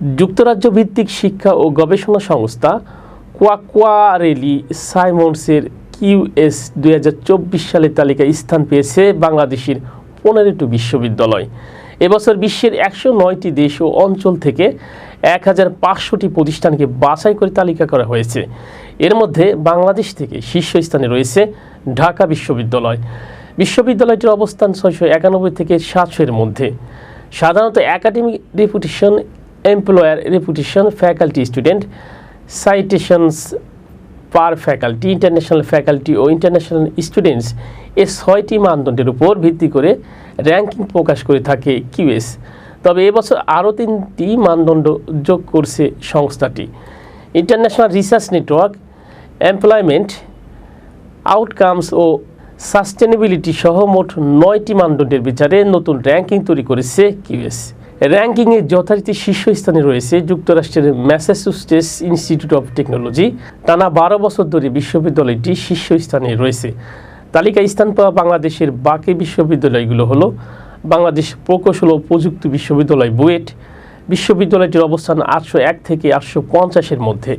যুক্তরাজ্য ভিত্তিক শিক্ষা ও গবেষণা সংস্থা কোয়াকোয়ারেলি সাইমন্ডসের কিউএস দুই হাজার চব্বিশ সালের তালিকায় স্থান পেয়েছে বাংলাদেশের পনেরোটি বিশ্ববিদ্যালয়। এবছর বিশ্বের একশো নয়টি দেশ ও অঞ্চল থেকে এক হাজার পাঁচশোটি প্রতিষ্ঠানকে বাছাই করে তালিকা করা হয়েছে। এর মধ্যে বাংলাদেশ থেকে শীর্ষস্থানে রয়েছে ঢাকা বিশ্ববিদ্যালয়। বিশ্ববিদ্যালয়টির অবস্থান ছয়শো একানব্বই থেকে সাতশো এর মধ্যে। সাধারণত academic reputation employer reputation faculty student citations per faculty international faculty ও ইন্টারন্যাশনাল স্টুডেন্টস এ ছয়টি মানদণ্ডের উপর ভিত্তি করে র্যাঙ্কিং প্রকাশ করে থাকে কিউএস তবে এবছর আরও তিনটি মানদণ্ড যোগ করছে সংস্থাটি। International research network employment outcomes ও সাস্টেনেবিলিটি সহ মোট নয়টি মানদণ্ডের বিচারে নতুন র্যাঙ্কিং তৈরি করেছে কিউএস র্যাঙ্কিংয়ে যথারীতি শীর্ষস্থানে রয়েছে যুক্তরাষ্ট্রের ম্যাসাচুসেটস ইনস্টিটিউট অফ টেকনোলজি টানা বারো বছর ধরে বিশ্ববিদ্যালয়টি শীর্ষস্থানে রয়েছে। তালিকায় স্থান পাওয়া বাংলাদেশের বাকি বিশ্ববিদ্যালয়গুলো হলো বাংলাদেশ প্রকৌশল ও প্রযুক্তি বিশ্ববিদ্যালয় বুয়েট, বিশ্ববিদ্যালয়টির অবস্থান আটশো এক থেকে আটশো পঞ্চাশের মধ্যে।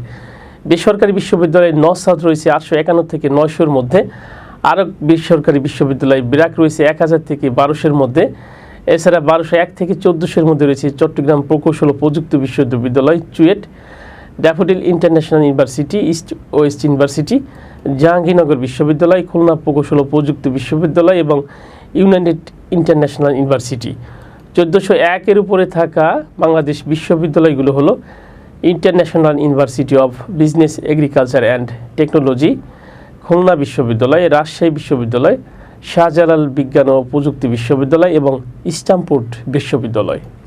বেসরকারি বিশ্ববিদ্যালয়ের নসাদ রয়েছে আটশো একান্ন থেকে নয়শোর মধ্যে। আরও বেসরকারি বিশ্ববিদ্যালয় বিরাক রয়েছে এক হাজার থেকে বারোশোর মধ্যে। এছাড়া বারোশো এক থেকে চোদ্দোশোর মধ্যে রয়েছে চট্টগ্রাম প্রকৌশল ও প্রযুক্তি বিশ্ববিদ্যালয়, CUET, Daffodil International University, East West University, Jahangirnagar বিশ্ববিদ্যালয়, খুলনা প্রকৌশল ও প্রযুক্তি বিশ্ববিদ্যালয় এবং ইউনাইটেড ইন্টারন্যাশনাল ইউনিভার্সিটি। চোদ্দোশো একের উপরে থাকা বাংলাদেশ বিশ্ববিদ্যালয়গুলো হলো International University of Business, Agriculture and Technology, Khulna বিশ্ববিদ্যালয়, রাজশাহী বিশ্ববিদ্যালয় শাহজালাল বিজ্ঞান ও প্রযুক্তি বিশ্ববিদ্যালয় এবং ইস্টামপুট বিশ্ববিদ্যালয়।